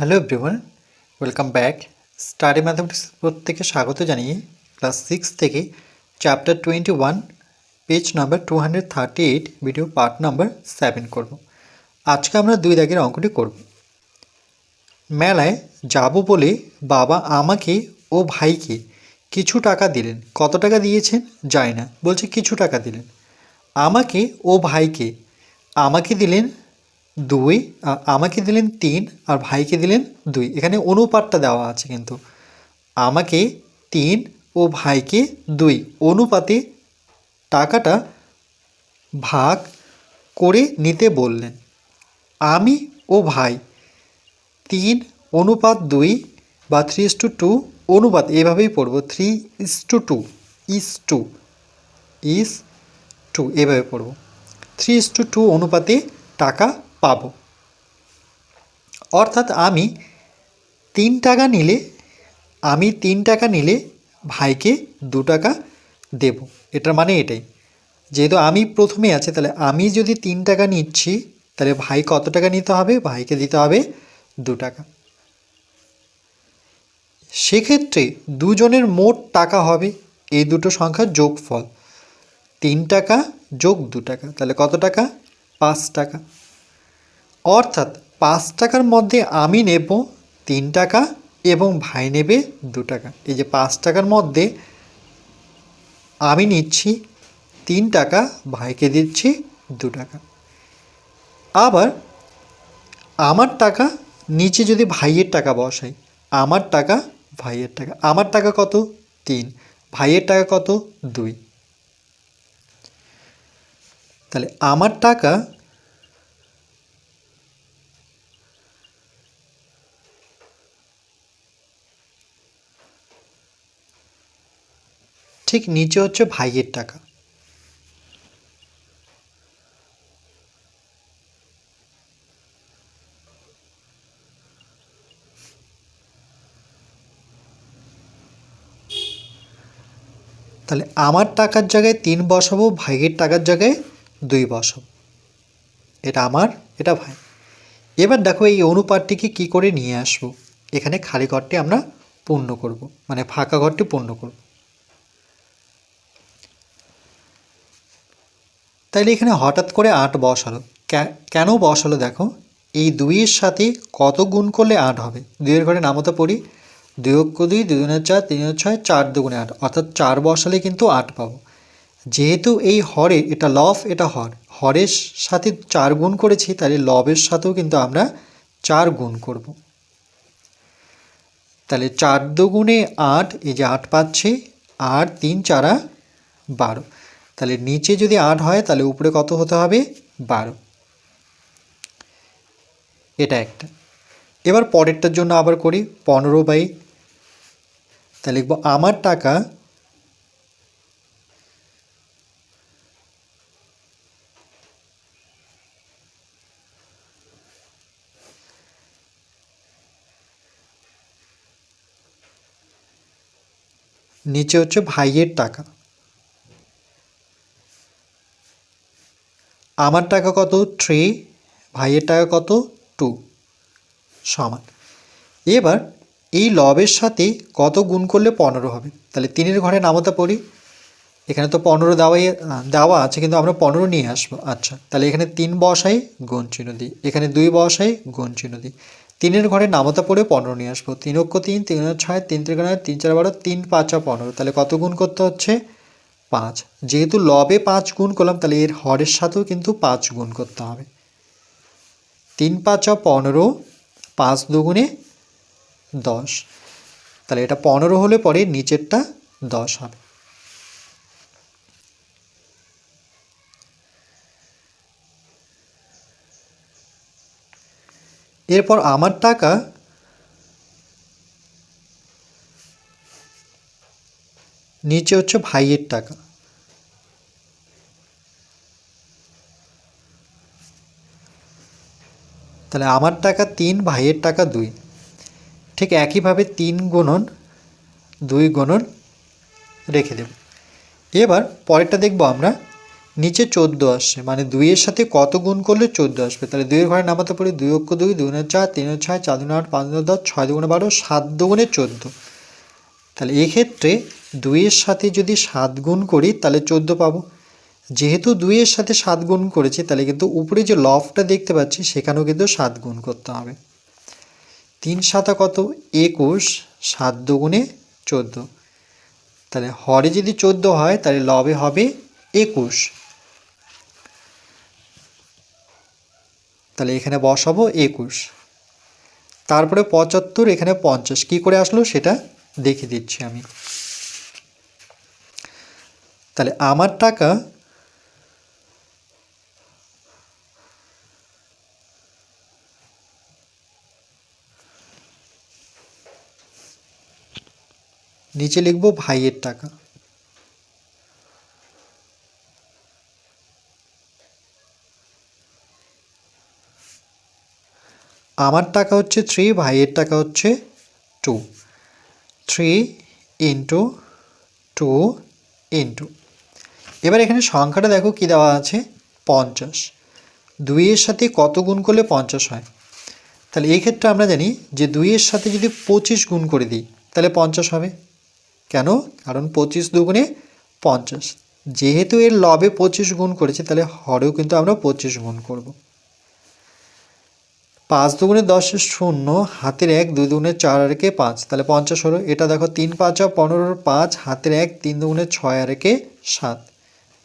Hello everyone welcome back study mathematics প্রত্যেকে স্বাগত জানিয়ে ক্লাস সিক্স থেকে chapter twenty one page number two hundred thirty eight video part number seven করব। আজকে আমরা দুই দাগের অঙ্কটি করব। মেলায় যাব বলে বাবা আমাকে ও ভাইকে কিছু টাকা দিলেন। কত টাকা দিয়েছেন যায় না। বলছে কিছু টাকা দিলেন। আমাকে ও ভাইকে। আমাকে দিলেন দুই আমাকে দিলেন তিন আর ভাইকে দিলেন দুই। এখানে অনুপাতটা দেওয়া আছে কিন্তু। আমাকে তিন ও ভাইকে দুই। অনুপাতে টাকাটা ভাগ করে নিতে বললেন। আমি ও ভাই, তিন অনুপাত দুই বা থ্রি ইস টু টু অনুপাত এভাবেই পড়ব। Three is to two is to is to এভাবে পড়ব। থ্রি ইস টু টু অনুপাতে টাকা পাবো। অর্থাৎ আমি তিন টাকা নিলে, আমি তিন টাকা নিলে ভাইকে দু টাকা দেব। এটার মানে এটাই। যেহেতু আমি প্রথমে আছে, তাহলে আমি যদি তিন টাকা নিচ্ছি, তাহলে ভাই কত টাকা নিতে হবে? ভাইকে দিতে হবে দু টাকা। সেক্ষেত্রে দুজনের মোট টাকা হবে এই দুটো সংখ্যার যোগফল। তিন টাকা যোগ দু টাকা, তাহলে কত টাকা? পাঁচ টাকা। অর্থাৎ পাঁচ টাকার মধ্যে আমি নেব তিন টাকা এবং ভাই নেবে দু টাকা। এই যে পাঁচ টাকার মধ্যে আমি নিচ্ছি তিন টাকা, ভাইকে দিচ্ছি দু টাকা। আবার আমার টাকা নিচে যদি ভাইয়ের টাকা বসাই, আমার টাকা ভাইয়ের টাকা। আমার টাকা কত? তিন। ভাইয়ের টাকা কত? দুই। তাহলে আমার টাকা ঠিক নিচে হচ্ছে ভাইয়ের টাকা। তাহলে আমার টাকার জায়গায় তিন বসাবো, ভাইয়ের টাকার জায়গায় দুই বসাবো। এটা আমার, এটা ভাই। এবার দেখো এই অনুপাতটিকে কি করে নিয়ে আসব? এখানে খালি ঘরটি আমরা পূর্ণ করব মানে ফাঁকা ঘরটি পূর্ণ করব। তাইলে এখানে হঠাৎ করে আট বসালো কেন বসালো দেখো? এই দুইয়ের সাথে কত গুণ করলে আট হবে? দুইয়ের ঘরে নামতা পড়ি। দুই অক্ষ দুই দুই দুগুণে চার তিন ছয়, চার দুগুণে আট। অর্থাৎ চার বসালে কিন্তু আট পাবো। যেহেতু এই হরে, এটা লব, এটা হর। হরের সাথে চার গুণ করেছি তাহলে লবের সাথেও কিন্তু আমরা চার গুণ করব। তাহলে চার দুগুণে আট, এই যে আট পাচ্ছি, আট, তিন, চারা বারো। তাহলে নিচে যদি আট হয়, তাহলে উপরে কত হতে হবে? বারো। এটা একটা। এবার পরেরটার জন্য আবার করি, পনেরো বাই, তাহলে লিখব আমার টাকা নিচে হচ্ছে ভাইয়ের টাকা। আমার টাকা কত? থ্রি ভাইয়ের টাকা কত? টু সমান। এবার এই লবের সাথে কত গুণ করলে পনেরো হবে? তাহলে তিনের ঘরে নামতা পড়ি। এখানে তো পনেরো দেওয়াই, দেওয়া আছে, কিন্তু আমরা পনেরো নিয়ে আসব। আচ্ছা তাহলে এখানে তিন বসাই, গুণ চিহ্ন দিই। এখানে দুই বসাই, গুণ চিহ্ন দিই। তিনের ঘরে নামতা পড়ে পনেরো নিয়ে আসব। তিন অক্ষ তিন তিন ছয়, তিন ত্রিকোণে তিন চার বারো, তিন পাঁচা পনেরো। তাহলে কত গুণ করতে হচ্ছে? পাঁচ। যেহেতু লবে পাঁচ গুণ করলাম, তাহলে এর হরের সাথেও কিন্তু পাঁচ গুণ করতে হবে। তিন পাঁচা পনেরো, পাঁচ দুগুণে দশ। তাহলে এটা পনেরো হলে পরে নিচেরটা দশ হবে। এরপর আমার টাকা নিচে হচ্ছে ভাইয়ের টাকা। তাহলে আমার টাকা তিন, ভাইয়ের টাকা দুই। ঠিক একইভাবে তিন গুণন, দুই গুণন রেখে দেব। এবার পরেরটা দেখব আমরা। নিচে চোদ্দ আসছে মানে দুইয়ের সাথে কত গুণ করলে চোদ্দ আসবে? তাহলে দুইয়ের ঘরে নামাতে পারি দুই অক্ষ দুই দুই গুণে চার, তিন ছয়, চার দুগুণে আট, পাঁচ দুগুণে দশ, ছয় দুগুণে বারো, সাত দুগুণে চোদ্দ। তাহলে এক্ষেত্রে দুইয়ের সাথে যদি সাত গুণ করি, তাহলে চোদ্দ পাবো। যেহেতু দুইয়ের সাথে সাত গুণ করেছি, তাহলে কিন্তু উপরে যে লফটা দেখতে পাচ্ছি, সেখানেও কিন্তু সাত গুণ করতে হবে। তিন সাতা কত? একুশ। সাত দুগুণে চোদ্দ। তাহলে হরে যদি চোদ্দ হয়, তাহলে লবে হবে একুশ। তাহলে এখানে বসাবো একুশ। তারপরে পঁচাত্তর, এখানে পঞ্চাশ। কী করে আসলো? সেটা দেখে দিচ্ছি আমি। তাহলে আমার টাকা নিচে লিখব ভাইয়ের টাকা। আমার টাকা হচ্ছে থ্রি ভাইয়ের টাকা হচ্ছে two three into two into এবার এখানে সংখ্যাটা দেখো কী দেওয়া আছে? পঞ্চাশ। দুইয়ের সাথে কত গুণ করলে পঞ্চাশ হয়? তাহলে এই ক্ষেত্রে আমরা জানি যে দুইয়ের সাথে যদি পঁচিশ গুণ করে দিই, তাহলে পঞ্চাশ হবে। কেন? কারণ পঁচিশ দুগুণে পঞ্চাশ। যেহেতু এর লবে পঁচিশ গুণ করেছে, তাহলে হরেও কিন্তু আমরা পঁচিশ গুণ করব। পাঁচ দুগুণে দশ শূন্য, হাতের এক দুই দুগুণে চার আর একে পাঁচ। তাহলে পঞ্চাশ হলো, এটা দেখো তিন পাঁচা পনেরোর পাঁচ, হাতের এক তিন দুগুণে ছয় আর একে সাত।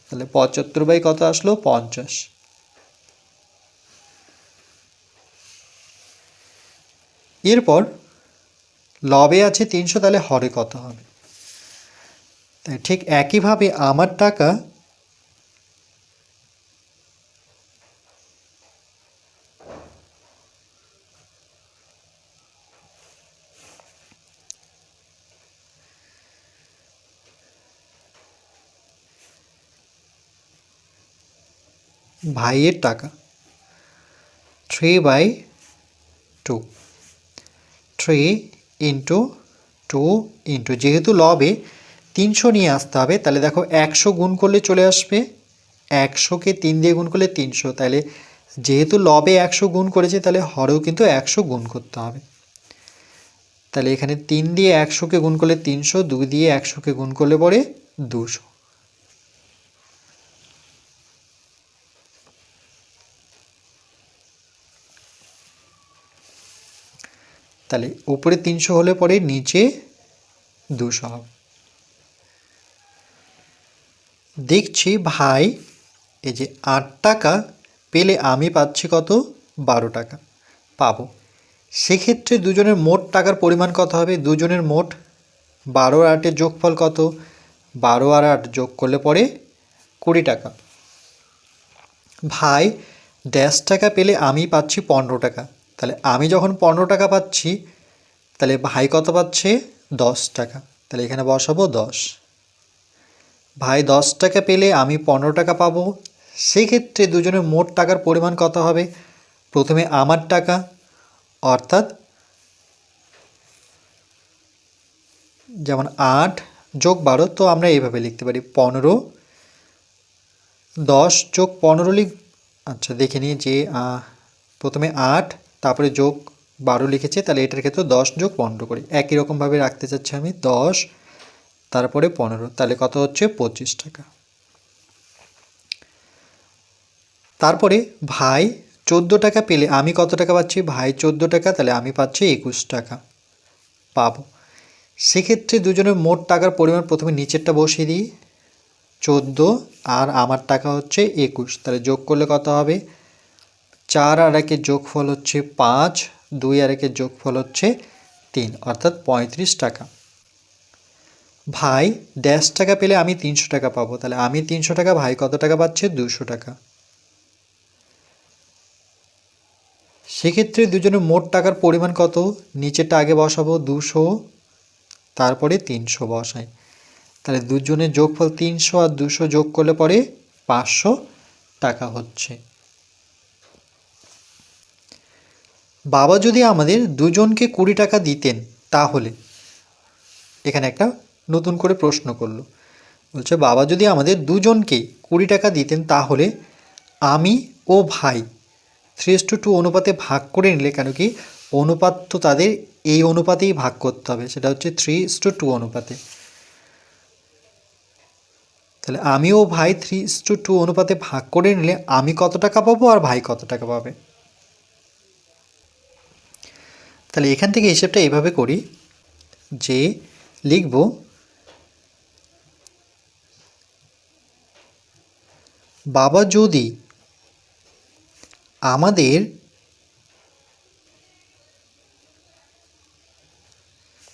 তাহলে পঁচাত্তর বাই কত আসলো? পঞ্চাশ। এরপর লবে আছে তিনশো, তাহলে হরে কত হবে? তাই ঠিক একইভাবে আমার টাকা ভাইয়ের টাকা। Three by two three into two into যেহেতু লবে তিনশো নিয়ে আসতে হবে, তাহলে দেখো একশো গুণ করলে চলে আসবে। একশোকে তিন দিয়ে গুণ করলে তিনশো। তাহলে যেহেতু লবে একশো গুণ করেছে, তাহলে হরেও কিন্তু একশো গুণ করতে হবে। তাহলে এখানে তিন দিয়ে একশোকে গুণ করলে তিনশো, দুই দিয়ে একশোকে গুণ করলে পরে দুশো। তাহলে উপরে তিনশো হলে পরে নিচে দুশো হবে। দেখছি ভাই, এই যে আট টাকা পেলে আমি পাচ্ছি কত? বারো টাকা। পাবো। সেক্ষেত্রে দুজনের মোট টাকার পরিমাণ কত হবে? দুজনের মোট বারো আর আটের যোগফল কত? বারো আর আট যোগ করলে পরে কুড়ি টাকা। ভাই ড্যাশ টাকা পেলে আমি পাচ্ছি পনেরো টাকা। তাহলে আমি যখন পনেরো টাকা পাচ্ছি, তাহলে ভাই কত পাচ্ছে? দশ টাকা। তাহলে এখানে বসাবো দশ। ভাই দশ টাকা পেলে আমি পনেরো টাকা পাবো। সেক্ষেত্রে দুজনের মোট টাকার পরিমাণ কত হবে? প্রথমে আমার টাকা, অর্থাৎ যেমন আট যোগ বারো, তো আমরা এইভাবে লিখতে পারি পনেরো। দশ যোগ পনেরো লিখ আচ্ছা দেখে নিই যে প্রথমে আট তারপরে যোগ বারো লিখেছে, তাহলে এটার ক্ষেত্রে দশ যোগ পনেরো করি। একই রকমভাবে রাখতে চাচ্ছি আমি দশ, তারপরে পনেরো, তাহলে কত হচ্ছে পঁচিশ টাকা। তারপরে ভাই চোদ্দ টাকা পেলে আমি কত টাকা পাচ্ছি? ভাই চোদ্দ টাকা, তাহলে আমি পাচ্ছি একুশ টাকা পাবো। সেক্ষেত্রে দুজনের মোট টাকার পরিমাণ প্রথমে নিচেরটা বসিয়ে দিই। চোদ্দ আর আমার টাকা হচ্ছে একুশ, তাহলে যোগ করলে কত হবে? চার আর একের যোগফল হচ্ছে পাঁচ, দুই আর একের যোগফল হচ্ছে তিন, অর্থাৎ পঁয়ত্রিশ টাকা। ভাই ড্যাশ টাকা পেলে আমি তিনশো টাকা পাবো, তাহলে আমি তিনশো টাকা, ভাই কত টাকা পাচ্ছে? দুশো টাকা। সেক্ষেত্রে দুজনের মোট টাকার পরিমাণ কত? নিচেরটা আগে বসাবো, দুশো, তারপরে তিনশো বসাই। তাহলে দুজনের যোগফল তিনশো আর দুশো যোগ করলে পরে পাঁচশো টাকা হচ্ছে। বাবা যদি আমাদের দুজনকে কুড়ি টাকা দিতেন তাহলে। এখানে একটা নতুন করে প্রশ্ন করল। বলছে, বাবা যদি আমাদের দুজনকে কুড়ি টাকা দিতেন তাহলে আমি ও ভাই থ্রি টু টু অনুপাতে ভাগ করে নিলে কেন কি, অনুপাত তো তাদের এই অনুপাতেই ভাগ করতে হবে, সেটা হচ্ছে থ্রি টু টু অনুপাতে। তাহলে আমি ও ভাই থ্রি টু টু অনুপাতে ভাগ করে নিলে আমি কত টাকা পাবো আর ভাই কত টাকা পাবে? তাহলে এখান থেকে হিসেবটা এইভাবে করি, যে লিখব, বাবা যদি আমাদের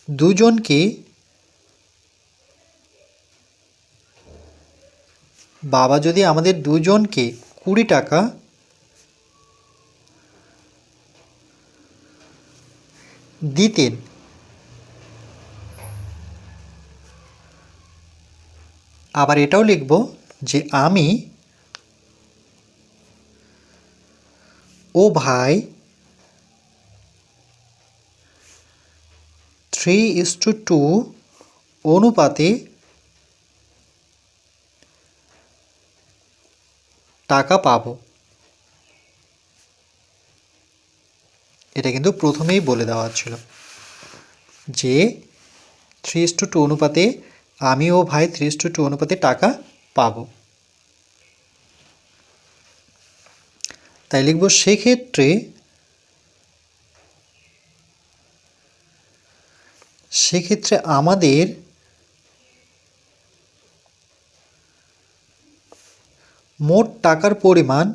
দুজনকে বাবা যদি আমাদের দুজনকে কুড়ি টাকা দিতেন। আবার এটাও লিখব যে আমি ও ভাই থ্রি ইস টু টু অনুপাতে টাকা পাবো। এটা কিন্তু প্রথমেই বলে দেওয়া ছিল যে থ্রি টু টু অনুপাতে আমি ও ভাই থ্রি টু টু অনুপাতে টাকা পাব। তাই লিখব সেক্ষেত্রে সেক্ষেত্রে আমাদের মোট টাকার পরিমাণ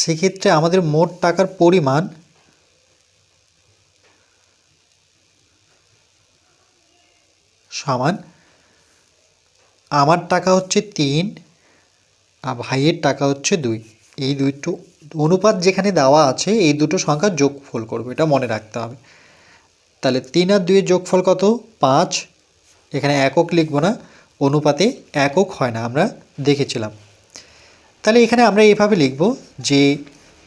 সেক্ষেত্রে আমাদের মোট টাকার পরিমাণ সমান আমার টাকা হচ্ছে তিন আর ভাইয়ের টাকা হচ্ছে দুই। এই দুটো অনুপাত যেখানে দেওয়া আছে, এই দুটো সংখ্যার যোগফল করব, এটা মনে রাখতে হবে। তাহলে তিন আর দুইয়ের যোগফল কত? পাঁচ। এখানে একক লিখব না, অনুপাতে একক হয় না, আমরা দেখেছিলাম। তাহলে এখানে আমরা এইভাবে লিখব যে,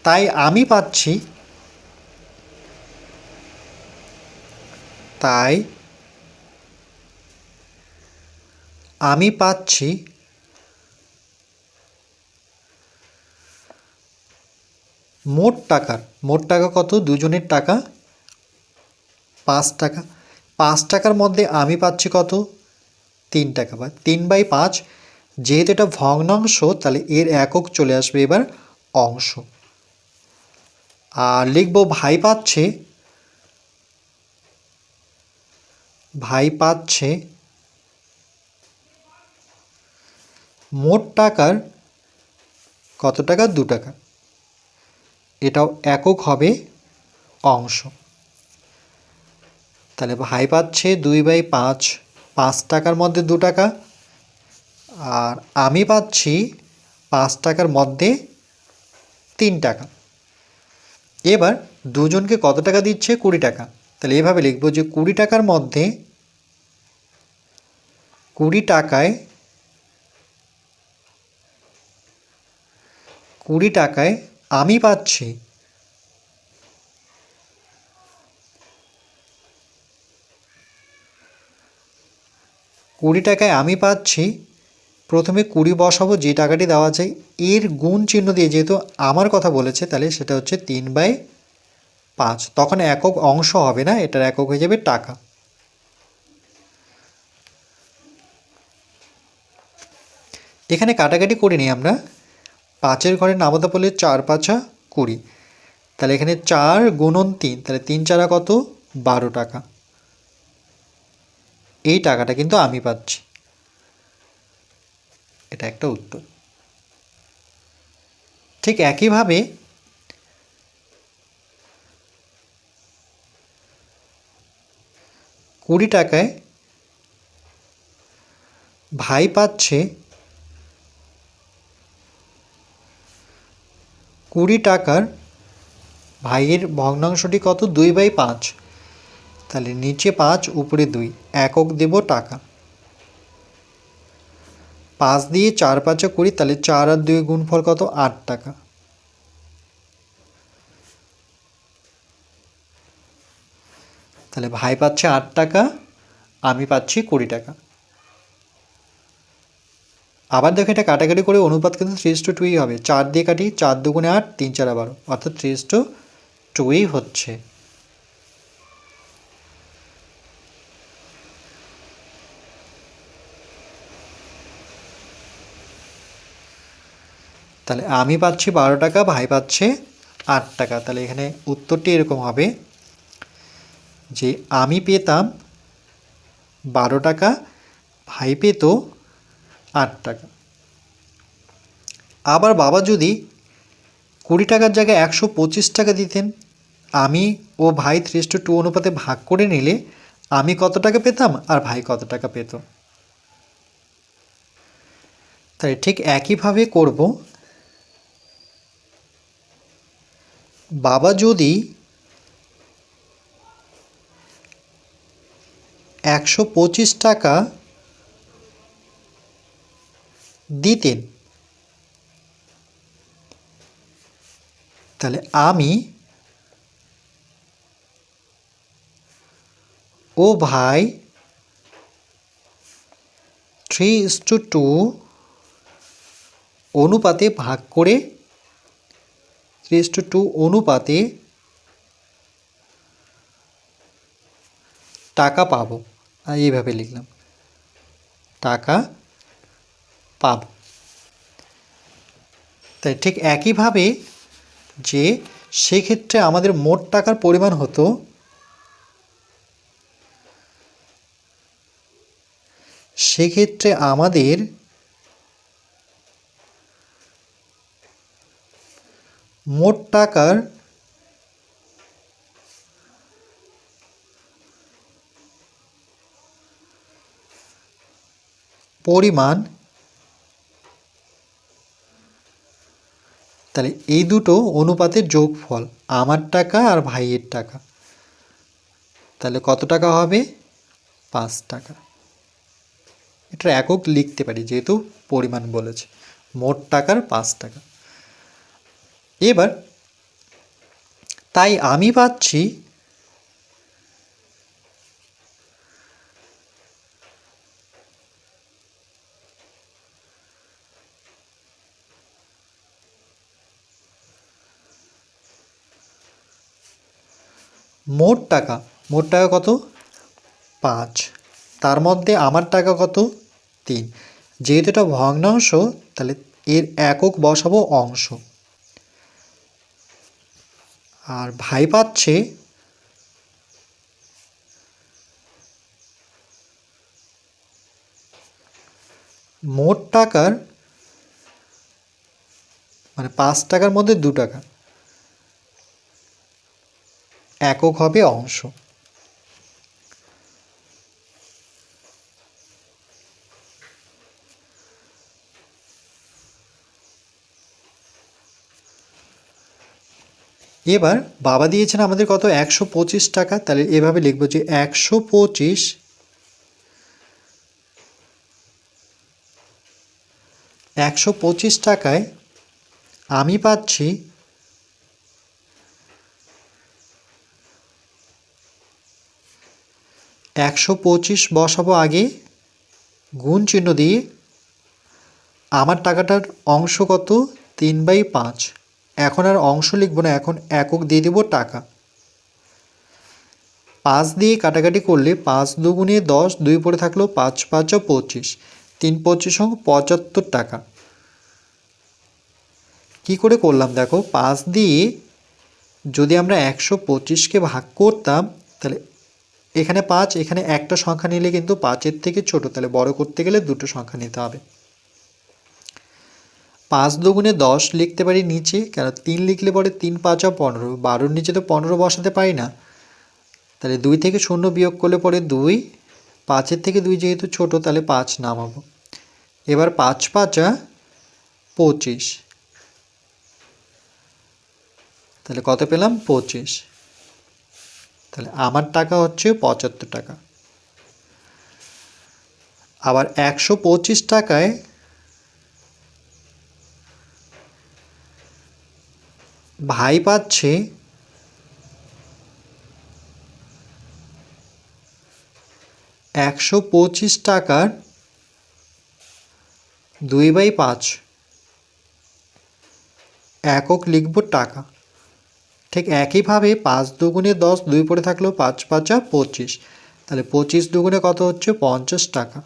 তাই আমি পাচ্ছি। তাই আমি পাচ্ছি মোট টাকার, মোট টাকা কত? দুজনের টাকা, পাঁচ টাকা। পাঁচ টাকার মধ্যে আমি পাচ্ছি কত? তিন টাকা বা তিন বাই পাঁচ যেহেতু এটা ভগ্নাংশ, তাহলে এর একক চলে আসবে এবার অংশ। আর লিখব ভাই পাচ্ছে ভাই পাচ্ছে মোট টাকার কত টাকা? দু টাকা। এটাও একক হবে অংশ। তাহলে ভাই পাচ্ছে দুই বাই পাঁচ পাঁচ টাকার মধ্যে দু টাকা। আর আমি পাচ্ছি পাঁচ টাকার মধ্যে তিন টাকা। এবার দুজনকে কত টাকা দিচ্ছে? কুড়ি টাকা। তাহলে এভাবে লিখব যে কুড়ি টাকার মধ্যে কুড়ি টাকায় কুড়ি টাকায় আমি পাচ্ছি কুড়ি টাকায় আমি পাচ্ছি প্রথমে কুড়ি বসাবো যে টাকাটি দেওয়া যায় এর গুণ চিহ্ন দিয়ে যেহেতু আমার কথা বলেছে, তাহলে সেটা হচ্ছে তিন বাই পাঁচ। তখন একক অংশ হবে না, এটার একক হয়ে যাবে টাকা। এখানে কাটাকাটি করে নিই আমরা। পাঁচের ঘরে নামতা পড়লে চার পাঁচা কুড়ি। তাহলে এখানে চার গুণন তিন, তাহলে তিন চারা কত? বারো টাকা। এই টাকাটা কিন্তু আমি পাচ্ছি। এটা একটা উত্তর। ঠিক একইভাবে কুড়ি টাকায় ভাই পাচ্ছে কুড়ি টাকার ভাইয়ের ভগ্নাংশটি কত? দুই বাই পাঁচ। তাহলে নিচে পাঁচ, উপরে দুই। একক দেব টাকা। পাঁচ দিয়ে চার পাঁচও করি, তাহলে চার আর দুই গুণফল কত? আট টাকা। তাহলে ভাই পাচ্ছে আট টাকা, আমি পাচ্ছি কুড়ি টাকা। আবার দেখো এটা কাটাকাটি করে অনুপাত কিন্তু থ্রি টু টুই হবে। চার দিয়ে কাটি, চার দুগুণে আট, তিন চার বারো অর্থাৎ থ্রি টু টুই হচ্ছে। তাহলে আমি পাচ্ছি বারো টাকা, ভাই পাচ্ছে আট টাকা। তাহলে এখানে উত্তরটি এরকম হবে যে আমি পেতাম বারো টাকা, ভাই পেত আট টাকা। আবার বাবা যদি কুড়ি টাকার জায়গায় একশো পঁচিশ টাকা দিতেন, আমি ও ভাই থ্রি টু টু অনুপাতে ভাগ করে নিলে আমি কত টাকা পেতাম আর ভাই কত টাকা পেত। তাই ঠিক একইভাবে করব। বাবা যদি একশো পঁচিশ টাকা দিতেন, তাহলে আমি ও ভাই থ্রি ইস টু টু অনুপাতে ভাগ করে থ্রি টু টু অনুপাতে টাকা পাবো। এইভাবে লিখলাম। টাকা পাব। তাই ঠিক একইভাবে যে সেক্ষেত্রে আমাদের মোট টাকার পরিমাণ হতো সেক্ষেত্রে আমাদের মোট টাকার পরিমাণ, তাহলে এই দুটো অনুপাতের যোগফল, আমার টাকা আর ভাইয়ের টাকা। তাহলে কত টাকা হবে? পাঁচ টাকা। এটা একক লিখতে পারি, যেহেতু পরিমাণ বলেছে। মোট টাকার পাঁচ টাকা। এবার, তাই আমি পাচ্ছি মোট টাকা মোট টাকা কত? পাঁচ। তার মধ্যে আমার টাকা কত? তিন। যেহেতু এটা ভগ্নাংশ, তাহলে এর একক বসাবো অংশ। আর ভাই পাচ্ছে মোট টাকার মানে পাঁচ টাকার মধ্যে দু টাকা। একক হবে অংশ। এবার বাবা দিয়েছেন আমাদের কত? একশো পঁচিশ টাকা। তাহলে এভাবে লিখব যে একশো পঁচিশ একশো পঁচিশ টাকায় আমি পাচ্ছি একশো পঁচিশ বসাবো আগে, গুণ চিহ্ন দিয়ে। আমার টাকাটার অংশ কত? তিন বাই পাঁচ। এখন আর অংশ লিখব না, এখন একক দিয়ে দেবো টাকা। পাঁচ দিয়ে কাটাকাটি করলে পাঁচ দুগুণে দশ, দুই পড়ে থাকল পাঁচ পাঁচ পঁচিশ। তিন পঁচিশ অঙ্ক পঁচাত্তর টাকা। কি করে করলাম দেখো, পাঁচ দিয়ে যদি আমরা একশো পঁচিশকে ভাগ করতাম, তাহলে এখানে পাঁচ, এখানে একটা সংখ্যা নিলে কিন্তু পাঁচের থেকে ছোট, তাহলে বড় করতে গেলে দুটো সংখ্যা নিতে হবে। পাঁচ দুগুণে দশ লিখতে পারি নিচে, কেন তিন লিখলে পরে তিন পাঁচা পনেরো, বারোর নিচে তো পনেরো বসাতে পারি না। তাহলে দুই থেকে শূন্য বিয়োগ করলে পরে দুই, পাঁচের থেকে দুই যেহেতু ছোট, তাহলে পাঁচ নামাবো। এবার পাঁচ পাঁচা পঁচিশ। তাহলে কত পেলাম? পঁচিশ। তাহলে আমার টাকা হচ্ছে পঁচাত্তর টাকা। আবার একশো পঁচিশ টাকায় ভাই পাচ্ছে। একশো পঁচিশ টাকার দুই বাই পাঁচ। একক লিখব টাকা। ঠিক একইভাবে পাঁচ দুগুণে দশ দুই পড়ে থাকলেও পাঁচ পাঁচা পঁচিশ। তাহলে পঁচিশ দুগুণে কত হচ্ছে? পঞ্চাশ টাকা।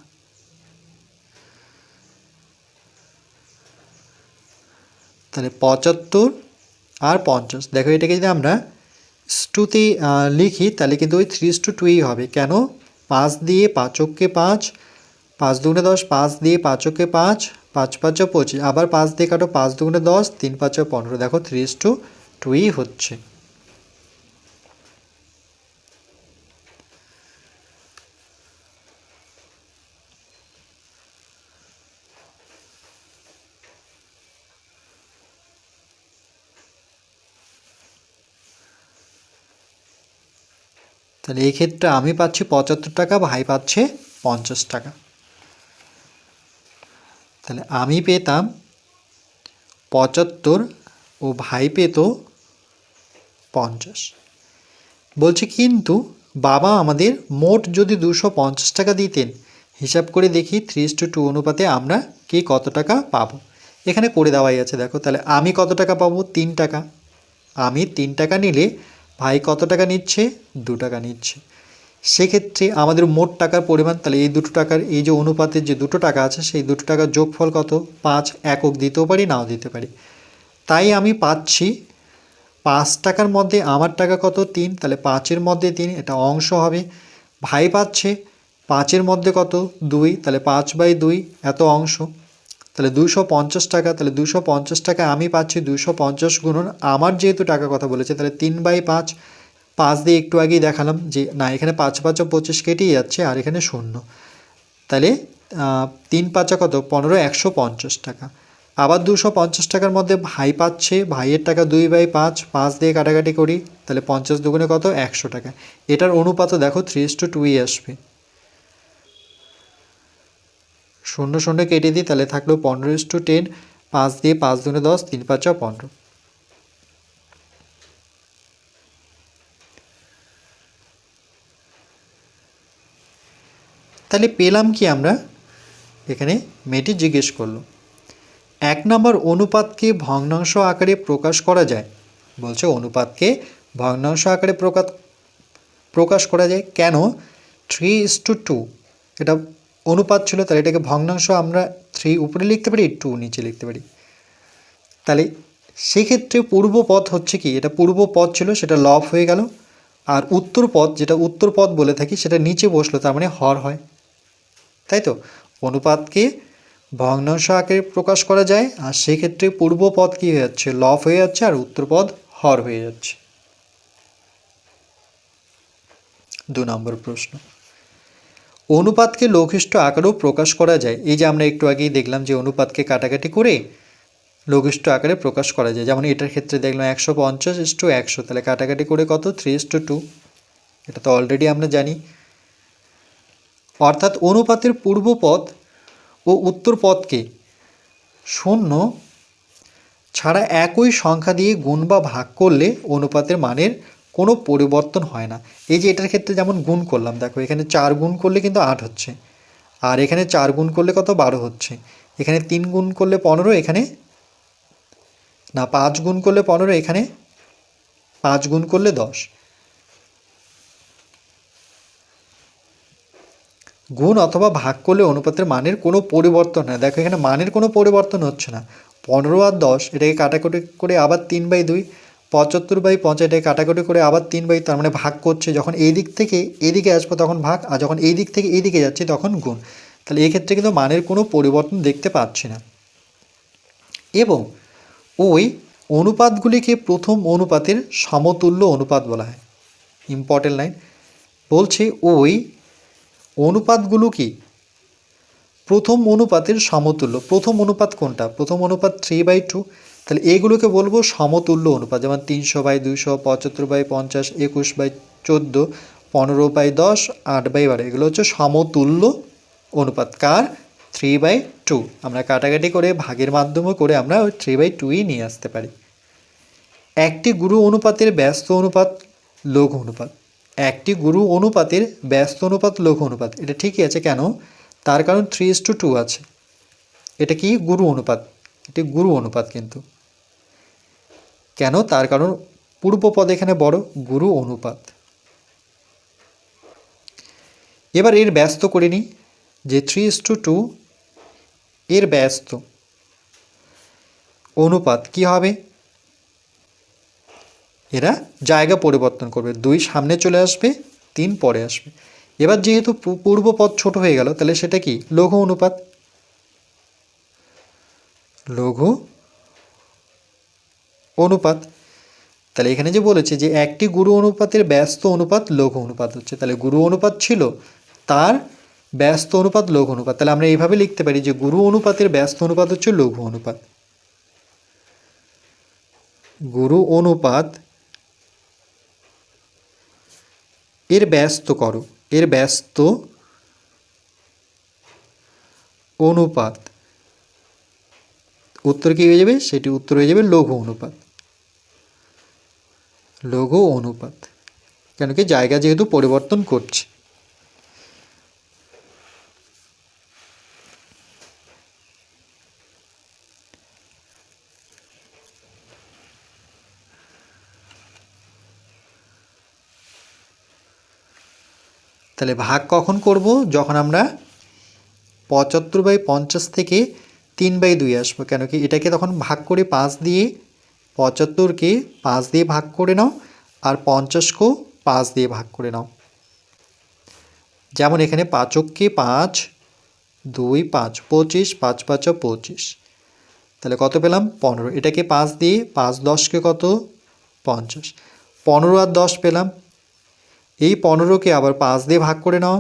তাহলে পঁচাত্তর আর পঞ্চাশ। দেখো এটাকে যদি আমরা টুতে লিখি, তাহলে কিন্তু ওই থ্রি টু টুই হবে। কেন? পাঁচ দিয়ে পাঁচককে পাঁচ পাঁচ দুগুণে দশ, পাঁচ দিয়ে পাঁচককে পাঁচ পাঁচ পাঁচও পঁচিশ। আবার পাঁচ দিয়ে কাটো পাঁচ দুগুণে দশ, তিন পাঁচও পনেরো। দেখো থ্রি টু টুই হচ্ছে। তাহলে এই ক্ষেত্রে আমি পাচ্ছি পঁচাত্তর টাকা ভাই পাচ্ছে পঞ্চাশ টাকা। তাহলে আমি পেতাম পঁচাত্তর ও ভাই পেত পঞ্চাশ। বলছে কিন্তু বাবা আমাদের মোট যদি দুশো পঞ্চাশ টাকা দিতেন, হিসাব করে দেখি থ্রি টু টু অনুপাতে আমরা কি কত টাকা পাবো? এখানে করে দেওয়াই আছে, দেখো। তাহলে আমি কত টাকা পাবো? তিন টাকা। আমি তিন টাকা নিলে ভাই কত টাকা নিচ্ছে? দু টাকা নিচ্ছে। সেক্ষেত্রে আমাদের মোট টাকার পরিমাণ, তাহলে এই দুটো টাকার, এই যে অনুপাতের যে দুটো টাকা আছে, সেই দুটো টাকার যোগফল কত? পাঁচ একক দিতেও পারি, নাও দিতে পারি। তাই আমি পাচ্ছি পাঁচ টাকার মধ্যে আমার টাকা কত? তিন, তাহলে পাঁচের মধ্যে তিন, এটা অংশ হবে। ভাই পাচ্ছে পাঁচের মধ্যে কত? দুই, তাহলে পাঁচ বাই দুই, এত অংশ। তাহলে দুশো পঞ্চাশ টাকা, তাহলে দুশো পঞ্চাশ টাকা আমি পাচ্ছি, দুশো পঞ্চাশ গুণন আমার যেহেতু টাকা কথা বলেছে, তাহলে তিন বাই পাঁচ পাঁচ দিয়ে একটু আগেই দেখালাম যে, না, এখানে পাঁচ পাঁচা পঁচিশ কেটেই যাচ্ছে আর এখানে শূন্য। তাহলে তিন পাঁচা কত? পনেরো, একশো পঞ্চাশ টাকা। আবার দুশো পঞ্চাশ টাকার মধ্যে ভাই পাচ্ছে, ভাইয়ের টাকা দুই বাই পাঁচ পাঁচ দিয়ে কাটাকাটি করি, তাহলে পঞ্চাশ দুগুণে কত? একশো টাকা। এটার অনুপাতও দেখো থ্রি টু টুই আসবে। শূন্য শূন্য কেটে দিই, তাহলে থাকল পনেরো ইস টু টেন, পাঁচ দিয়ে পাঁচ দুগুণে দশ, তিন পাঁচা পনেরো। তাহলে পেলাম কি আমরা? এখানে মেয়েটি জিজ্ঞেস করল, এক নম্বর অনুপাতকে ভগ্নাংশ আকারে প্রকাশ করা যায়? বলছে অনুপাতকে ভগ্নাংশ আকারে প্রকাশ প্রকাশ করা যায়। কেন? থ্রি ইস টু টু এটা অনুপাত ছিল, তাহলে এটাকে ভগ্নাংশ আমরা থ্রি উপরে লিখতে পারি টু নিচে লিখতে পারি। তাহলে সেক্ষেত্রে পূর্ব পথ হচ্ছে কি? এটা পূর্ব পথ ছিল, সেটা লব হয়ে গেল। আর উত্তর পথ, যেটা উত্তর পথ বলে থাকি, সেটা নিচে বসল, তার মানে হর হয়। তাই তো? অনুপাতকে ভগ্নাংশ আকারে প্রকাশ করা যায়, আর সেক্ষেত্রে পূর্ব পদ কী হয়ে যাচ্ছে? লব হয়ে যাচ্ছে, আর উত্তর পদ হর হয়ে যাচ্ছে। দু নম্বর প্রশ্ন। অনুপাতকে লঘিষ্ঠ আকারেও প্রকাশ করা যায়। এই যে আমরা একটু আগেই দেখলাম যে অনুপাতকে কাটাকাটি করে লঘিষ্ঠ আকারে প্রকাশ করা যায়। যেমন এটার ক্ষেত্রে দেখলাম একশো পঞ্চাশ ইস টু একশো, তাহলে কাটাকাটি করে কত? থ্রি ইস টু এটা তো অলরেডি আমরা জানি। অর্থাৎ অনুপাতের পূর্ব পদ ও উত্তর পদকে শূন্য ছাড়া একই সংখ্যা দিয়ে গুণ বা ভাগ করলে অনুপাতের মানের কোনো পরিবর্তন হয় না। এই যে এটার ক্ষেত্রে যেমন গুণ করলাম, দেখো এখানে চার গুণ করলে কিন্তু আট হচ্ছে। আর এখানে চার গুণ করলে কত? বারো হচ্ছে। এখানে তিন গুণ করলে পনেরো, এখানে না, পাঁচ গুণ করলে পনেরো, এখানে পাঁচ গুণ করলে দশ। গুণ অথবা ভাগ করলে অনুপাতের মানের কোনো পরিবর্তন হয় দেখো এখানে মানের কোনো পরিবর্তন হচ্ছে না। পনেরো আর দশ, এটাকে কাটাকুটি করে আবার তিন বাই দুই পঁচাত্তর বাই পঞ্চাশ এটাকে কাটাকুটি করে আবার তিন বাই তার মানে ভাগ করছে। যখন এই দিক থেকে এদিকে আসব তখন ভাগ, আর যখন এই দিক থেকে এই দিকে যাচ্ছে তখন গুণ। তাহলে এই ক্ষেত্রে কিন্তু মানের কোনো পরিবর্তন দেখতে পাচ্ছি না। এবং ওই অনুপাতগুলিকে প্রথম অনুপাতের সমতুল্য অনুপাত বলা হয়। ইম্পর্টেন্ট লাইন বলছে ওই অনুপাতগুলো কি প্রথম অনুপাতের সমতুল্য। প্রথম অনুপাত কোনটা? প্রথম অনুপাত থ্রি বাই টু তাহলে এগুলোকে বলব সমতুল্য অনুপাত, যেমন তিনশো বাই দুশো পঁচাত্তর বাই পঞ্চাশ, একুশ বাই চোদ্দ, পনেরো বাই দশ, আট বাই বারো, এগুলো হচ্ছে সমতুল্য অনুপাত। কার? Three by two. আমরা কাটাকাটি করে ভাগের মাধ্যমে করে আমরা ওই থ্রি বাই টুই নিয়ে আসতে পারি। একটি গুরু অনুপাতের ব্যস্ত অনুপাত, লঘু অনুপাত। একটি গুরু অনুপাতের ব্যস্ত অনুপাত, লঘু অনুপাত। এটা ঠিকই আছে কেন? তার কারণ থ্রি ইস টু টু আছে। এটা কি? গুরু অনুপাত। এটি গুরু অনুপাত কিন্তু। কেন? তার কারণ পূর্বপদ এখানে বড়, গুরু অনুপাত। এবার এর ব্যস্ত করে নিই যে থ্রি ইস টু টু এর ব্যস্ত অনুপাত কি হবে? এরা জায়গা পরিবর্তন করবে। দুই সামনে চলে আসবে, তিন পরে আসবে। এবার যেহেতু পূর্বপদ ছোট হয়ে গেল, তাহলে সেটা কি? লঘু অনুপাত। লঘু অনুপাত, তাহলে এখানে যে বলেছে যে একটি গুরু অনুপাতের ব্যস্ত অনুপাত লঘু অনুপাত হচ্ছে, তাহলে গুরু অনুপাত ছিল, তার ব্যস্ত অনুপাত লঘু অনুপাত, তাহলে আমরা এইভাবে লিখতে পারি যে গুরু অনুপাতের ব্যস্ত অনুপাত হচ্ছে লঘু অনুপাত। গুরু অনুপাত এর ব্যস্ত করো, এর ব্যস্ত অনুপাত, উত্তর কি হয়ে যাবে? সেটি উত্তর হয়ে যাবে লঘু অনুপাত। লঘু অনুপাত। কেন কি জায়গা যেহেতু পরিবর্তন করছে। তাহলে ভাগ কখন করব? যখন আমরা পঁচাত্তর বাই পঞ্চাশ থেকে তিন বাই দুই আসব। কেন কি এটাকে তখন ভাগ করে পাঁচ দিয়ে পঁচাত্তরকে পাঁচ দিয়ে ভাগ করে নাও আর পঞ্চাশকেও পাঁচ দিয়ে ভাগ করে নাও। যেমন এখানে পাঁচককে পাঁচ, দুই পাঁচ পঁচিশ, পাঁচ পাঁচ পঁচিশ। তাহলে কত পেলাম? পনেরো। এটাকে পাঁচ দিয়ে পাঁচ দশকে কত? পঞ্চাশ। পনেরো আর দশ পেলাম। এই পনেরোকে আবার পাঁচ দিয়ে ভাগ করে নাও।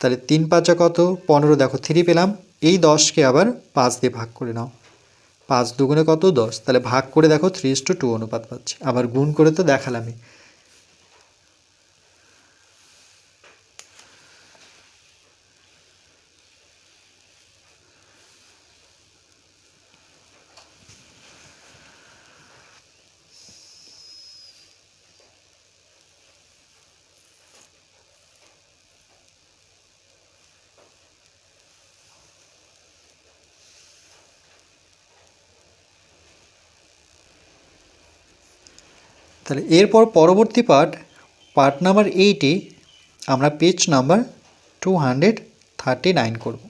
তাহলে তিন পাঁচা কত? পনেরো। দেখো, থ্রি পেলাম। এই দশকে আবার পাঁচ দিয়ে ভাগ করে নাও। পাঁচ দুগুণে কত দশ? তাহলে ভাগ করে দেখো থ্রি টু অনুপাত পাচ্ছে। আবার গুণ করে তো দেখালামই। তাহলে এরপর পরবর্তী পার্ট পার্ট নাম্বার এইটে আমরা page number two hundred thirty nine করব।